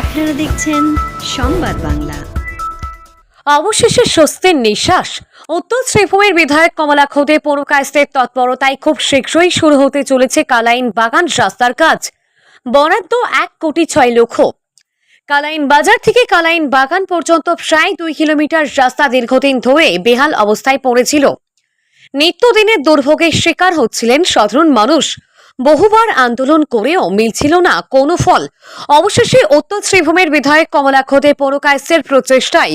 আপনারা দেখছেন সংবাদ বাংলা। অবশেষে স্বস্তির নিঃশ্বাস। উত্তর শ্রীভূমির বিধায়ক কমলা খোদে পৌর কায়স্তের তৎপরতায় খুব শীঘ্রই শুরু হতে চলেছে কালাইন বাগান রাস্তার কাজ। বরাদ্দ এক কোটি ছয় লক্ষ। কালাইন বাজার থেকে কালাইন বাগান পর্যন্ত প্রায় দুই কিলোমিটার রাস্তা দীর্ঘদিন ধরে বেহাল অবস্থায় পড়েছিল। নিত্যদিনের দুর্ভোগের শিকার হচ্ছিলেন সাধারণ মানুষ। বহুবার আন্দোলন করেও মিলছিল না কোনো ফল। অবশেষে উত্তর শ্রীভূমের বিধায়ক কমলা খোদে পৌর কায়স্তের প্রচেষ্টায়।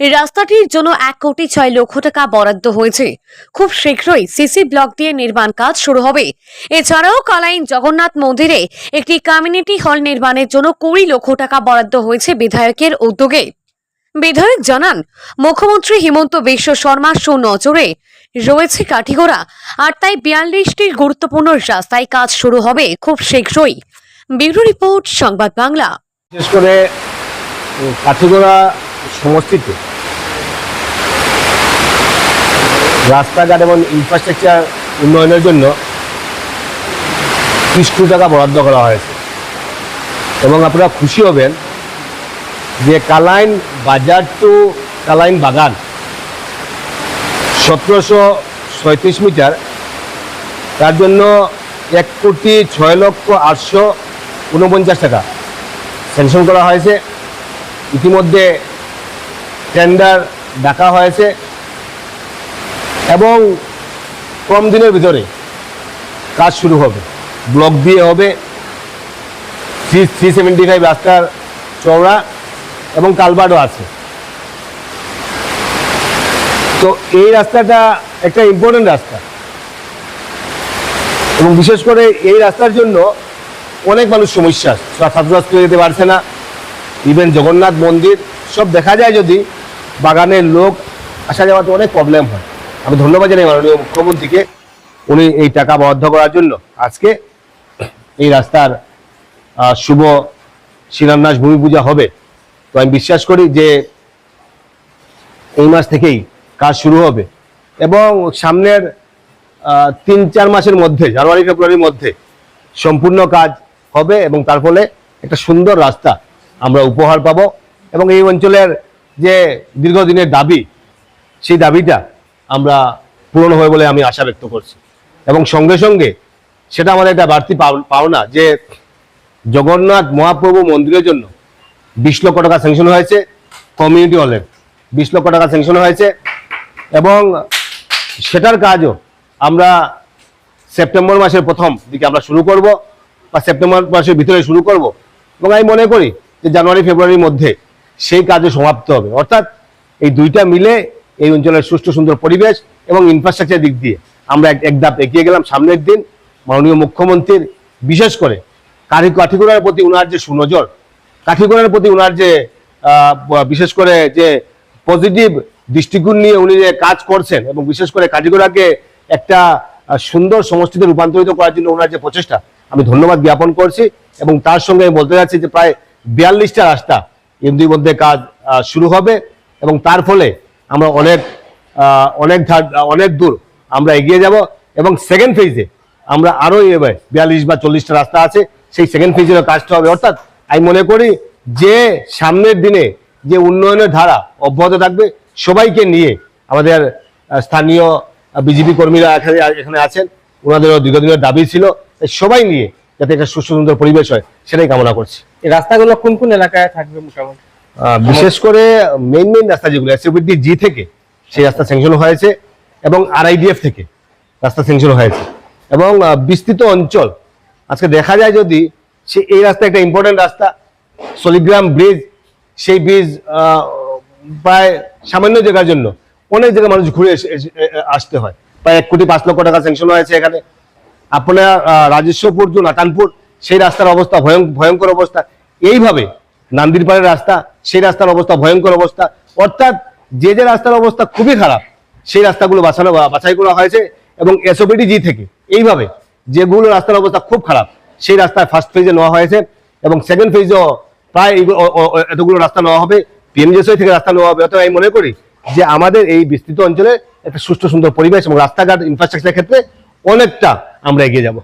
রাস্তাটির জন্য এক কোটি ছয় লক্ষ টাকা বরাদ্দ হয়েছে। খুব শীঘ্রই সিসি ব্লক দিয়ে নির্মাণ কাজ শুরু হবে। এছাড়াও কালাইন জগন্নাথ মন্দিরে একটি কমিউনিটি হল নির্মাণের জন্য কুড়ি লক্ষ টাকা বরাদ্দ হয়েছে বিধায়কের উদ্যোগে। বিধায়ক জানান, মুখ্যমন্ত্রী হিমন্ত বিশ্ব শর্মা সুনজরে রয়েছে কাঠিগোড়া, আর তাই বিয়াল্লিশটির গুরুত্বপূর্ণ রাস্তায় কাজ শুরু হবে খুব শীঘ্রই। ব্যুরো রিপোর্ট, সংবাদ বাংলা। বিশেষ করে কাঠিগোড়া সমষ্টিতে রাস্তাঘাট এবং ইনফ্রাস্ট্রাকচার উন্নয়নের জন্য কোটি টাকা বরাদ্দ করা হয়েছে। এবং আপনারা খুশি হবেন যে কালাইন বাজার টু কালাইন বাগান। সতেরোশো ছয়ত্রিশ মিটার। তার জন্য এক কোটি ছয় লক্ষ আটশো উনপঞ্চাশ টাকা স্যাংশন করা হয়েছে। ইতিমধ্যে টেন্ডার ডাকা হয়েছে এবং কম দিনের ভিতরে কাজ শুরু হবে। ব্লক দিয়ে হবে। থ্রি থ্রি সেভেন্টি ফাইভ রাস্তার চওড়া। এবং কালবারও আছে। তো এই রাস্তাটা একটা ইম্পর্টেন্ট রাস্তা। এবং বিশেষ করে এই রাস্তার জন্য অনেক মানুষ সমস্যা। ছাত্রছাত্রী যেতে পারছে না। ইভেন জগন্নাথ মন্দির, সব দেখা যায় যদি বাগানের লোক আসা যাওয়াতে অনেক প্রবলেম হয়। আমি ধন্যবাদ জানাই মাননীয় মুখ্যমন্ত্রীকে উনি এই টাকা বরাদ্দ করার জন্য। আজকে এই রাস্তার শুভ শিলান্যাস ভূমি পূজা হবে। তো আমি বিশ্বাস করি যে এই মাস থেকেই কাজ শুরু হবে। এবং সামনের তিন চার মাসের মধ্যে, জানুয়ারি, ফেব্রুয়ারির মধ্যে সম্পূর্ণ কাজ হবে এবং তার ফলে একটা সুন্দর রাস্তা আমরা উপহার পাব। এবং এই অঞ্চলের যে দীর্ঘদিনের দাবি, সেই দাবিটা আমরা পূরণ হবে বলে আমি আশা ব্যক্ত করছি। এবং সঙ্গে সঙ্গে সেটা আমাদের একটা বাড়তি পাওনা যে জগন্নাথ মহাপ্রভু মন্দিরের জন্য বিশ লক্ষ টাকা স্যাংশন হয়েছে কমিউনিটি হলের বিশ লক্ষ টাকা স্যাংশন হয়েছে এবং সেটার কাজও আমরা সেপ্টেম্বর মাসের প্রথম দিকে আমরা শুরু করব বা সেপ্টেম্বর মাসের ভিতরে শুরু করব। এবং আমি মনে করি যে জানুয়ারি, ফেব্রুয়ারির মধ্যে সেই কাজও সমাপ্ত হবে। অর্থাৎ এই দুইটা মিলে এই অঞ্চলের সুষ্ঠু, সুন্দর পরিবেশ এবং ইনফ্রাস্ট্রাকচার দিক দিয়ে আমরা এক ধাপ এগিয়ে গেলাম সামনের দিন। মাননীয় মুখ্যমন্ত্রীর বিশেষ করে কাঠিগোড়ার প্রতি উনার যে সুনজর কাঠিগোড়ার প্রতি উনার যে বিশেষ করে যে পজিটিভ দৃষ্টিকোণ নিয়ে উনি যে কাজ করছেন এবং বিশেষ করে কাঠিগোড়াকে একটা সুন্দর সমষ্টিতে রূপান্তরিত করার জন্য ওনার যে প্রচেষ্টা, আমি ধন্যবাদ জ্ঞাপন করছি এবং তার সঙ্গে আমি বলতে যাচ্ছি যে প্রায় বিয়াল্লিশটা রাস্তা এমনির মধ্যে কাজ শুরু হবে এবং তার ফলে আমরা অনেক অনেক অনেক দূর আমরা এগিয়ে যাব এবং সেকেন্ড ফেজে আমরা আরও এবার বিয়াল্লিশ বা চল্লিশটা রাস্তা আছে, সেই সেকেন্ড ফেজেরও কাজটা হবে। অর্থাৎ আমি মনে করি যে সামনের দিনে যে উন্নয়নের ধারা অব্যাহত থাকবে সবাইকে নিয়ে আমাদের স্থানীয় বিজেপি কর্মীরা এখানে এখানে আছেন। ওনাদেরও দীর্ঘদিনের দাবি ছিল সবাই নিয়ে যাতে একটা সুস্থ সুন্দর পরিবেশ হয় সেটাই কামনা করছি। এই রাস্তাগুলো কোন কোন এলাকায় থাকবে মোটামুটি? বিশেষ করে মেইন মেইন রাস্তা যেগুলো এসইউপিটি জি থেকে সেই রাস্তা স্যাংশন হয়েছে এবং আরআইডিএফ থেকে রাস্তা স্যাংশন হয়েছে। এবং বিস্তৃত অঞ্চল। আজকে দেখা যায় যদি সে এই রাস্তা একটা ইম্পর্টেন্ট রাস্তা সলিগ্রাম ব্রিজ সেই ব্রিজ প্রায় সামান্য জায়গার জন্য অনেক জায়গায় মানুষ ঘুরে আসতে হয়। প্রায় এক কোটি পাঁচ লক্ষ টাকা স্যাংশন হয়েছে এখানে। আপনার আহ, রাজেশ্বরপুর টু নাটানপুর সেই রাস্তার অবস্থা ভয়ং- ভয়ঙ্কর অবস্থা। এইভাবে নান্দিরপাড়ের রাস্তা সেই রাস্তার অবস্থা ভয়ঙ্কর অবস্থা। অর্থাৎ যে যে রাস্তার অবস্থা খুবই খারাপ সেই রাস্তাগুলো বাছানো বাছাই করা হয়েছে এবং এসওপিডি জি থেকে এইভাবে যেগুলো রাস্তার অবস্থা খুব খারাপ সেই রাস্তায় ফার্স্ট ফেজে নেওয়া হয়েছে এবং সেকেন্ড ফেজও প্রায় এতগুলো রাস্তা নেওয়া হবে। পিএমজেসওয়াই থেকে রাস্তা নেওয়া হবে। অতএব আমি মনে করি যে আমাদের এই বিস্তৃত অঞ্চলে একটা সুস্থ সুন্দর পরিবেশ এবং রাস্তাঘাট ইনফ্রাস্ট্রাকচারের ক্ষেত্রে অনেকটা আমরা এগিয়ে যাব।